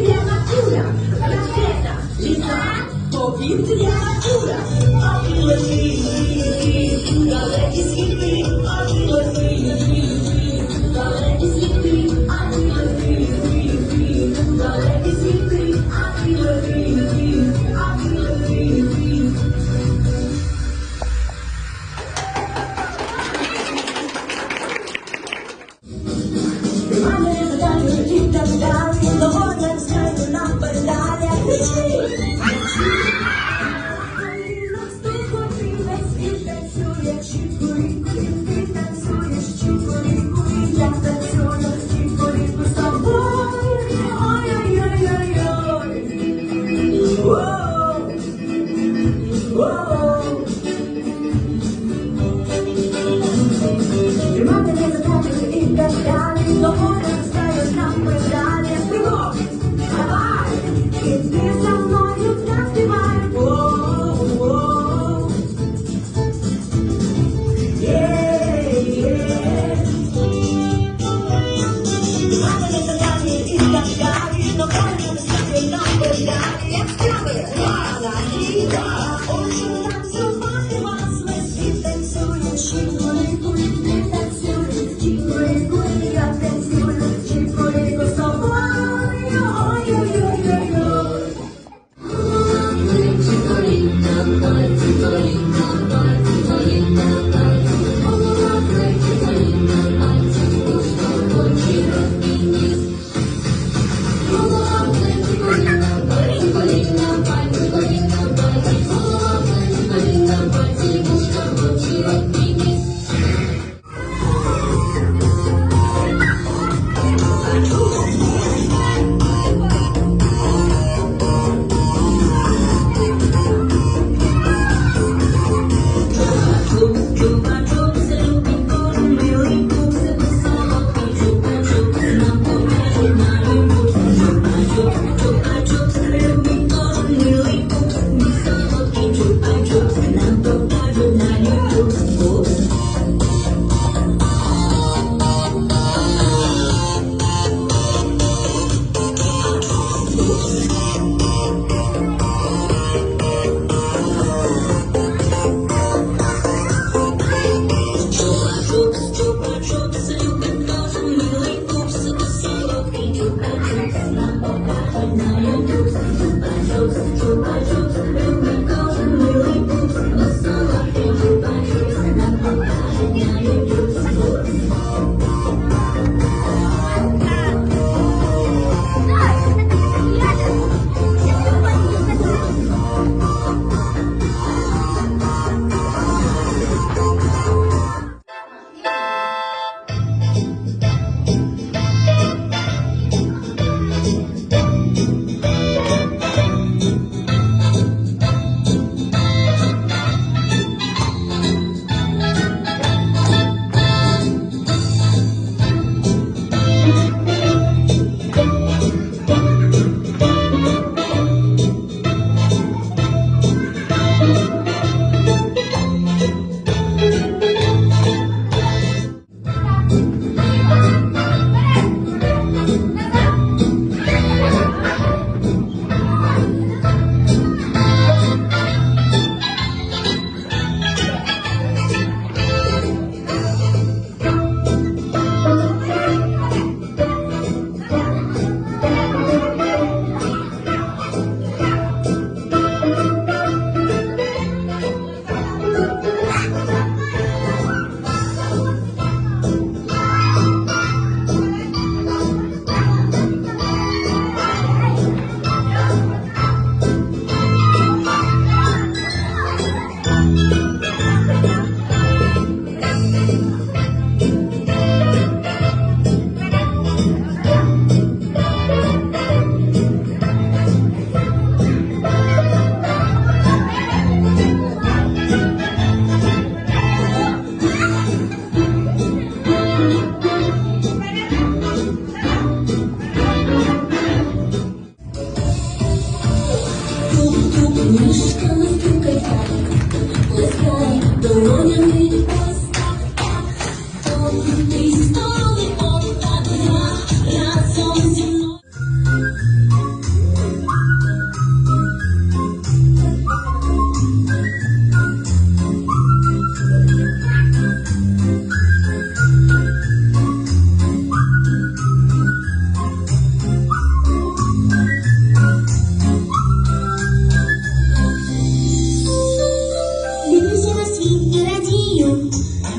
Повітряна куля, ракета, літак, повітряна куля, а летить, далекі світи.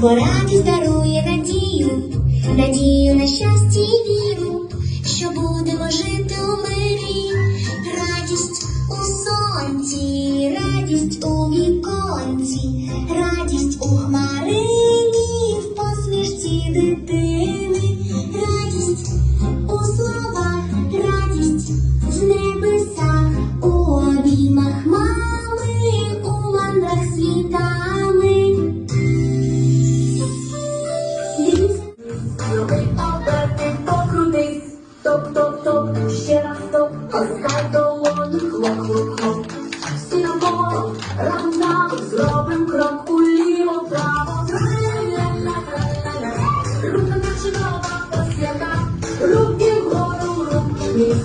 Бо радість дарує надію, надію на щастя і віру, що будемо жити у мирі, радість у сонці, радість у віконці, радість у хмарині, в посмішці дитини, Покрутись, топ-топ-топ, ще раз топ, Оскай долони, хлоп-хлоп-хлоп. Всі навколо, разом з зробим крок уліво, тра-ля-ля-ля-ля-ля. Рука наче посвята, руки вгору, руки вниз,